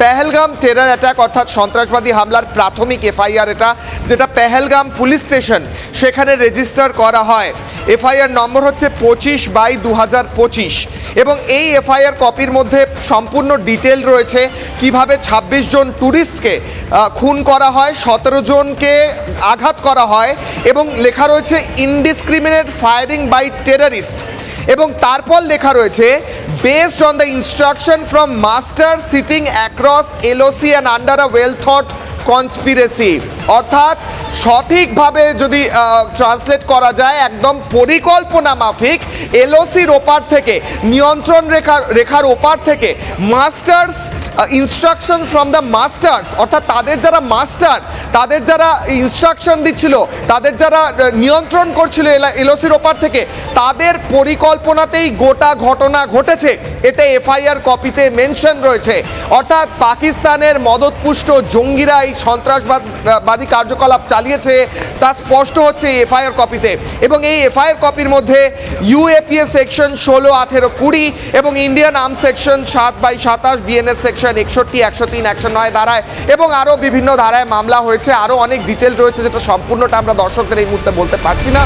Pahalgam terror attack অর্থাৎ সন্ত্রাসবাদী হামলার প্রাথমিক এফআইআর এটা, যেটা পেহেলগাম পুলিশ স্টেশন সেখানে রেজিস্টার করা হয়। এফআইআর নম্বর হচ্ছে পঁচিশ বাই দু পঁচিশ। এবং এই এফআইআর কপির মধ্যে সম্পূর্ণ ডিটেল রয়েছে কীভাবে ২৬ জন ট্যুরিস্টকে খুন করা হয়, সতেরো জনকে আঘাত করা হয় এবং লেখা রয়েছে ইনডিসক্রিমিনেট ফায়ারিং বাই টেরারিস্ট এবং তারপর লেখা রয়েছে based on the instruction from master sitting across LOC and under a well thought conspiracy অর্থাৎ, সঠিকভাবে যদি ট্রান্সলেট করা যায়, একদম পরিকল্পনা মাফিক এলওসির ওপার থেকে, নিয়ন্ত্রণ রেখার রেখার ওপার থেকে masters instruction from the masters অর্থাৎ তাদের যারা মাস্টার তাদের যারা ইনস্ট্রাকশন দিচ্ছিল, তাদের যারা নিয়ন্ত্রণ করছিল এলওসির ওপার থেকে, তাদের পরিকল্পনাতেই গোটা ঘটনা ঘটেছে। এটা এফআইআর কপিতে মেনশন রয়েছে। অর্থাৎ পাকিস্তানের মদতপুষ্ট জঙ্গিরা এই সন্ত্রাসবাদী কার্যকলাপ চালিয়েছে, তা স্পষ্ট হচ্ছে এফআইআর কপিতে এবং এই এফআইআর কপির মধ্যে ইউএপিএ সেকশন ষোলো, আঠেরো, কুড়ি এবং ইন্ডিয়ান আর্ম সেকশন সাত বাই সাতাশ বিএনএস সেকশন একষট্টি, একশো তিন, একশো নয় ধারায় এবং আরও বিভিন্ন ধারায় মামলা হয়েছে। আরও অনেক ডিটেল রয়েছে যেটা সম্পূর্ণটা আমরা দর্শকদের এই মুহূর্তে বলতে পারছি না।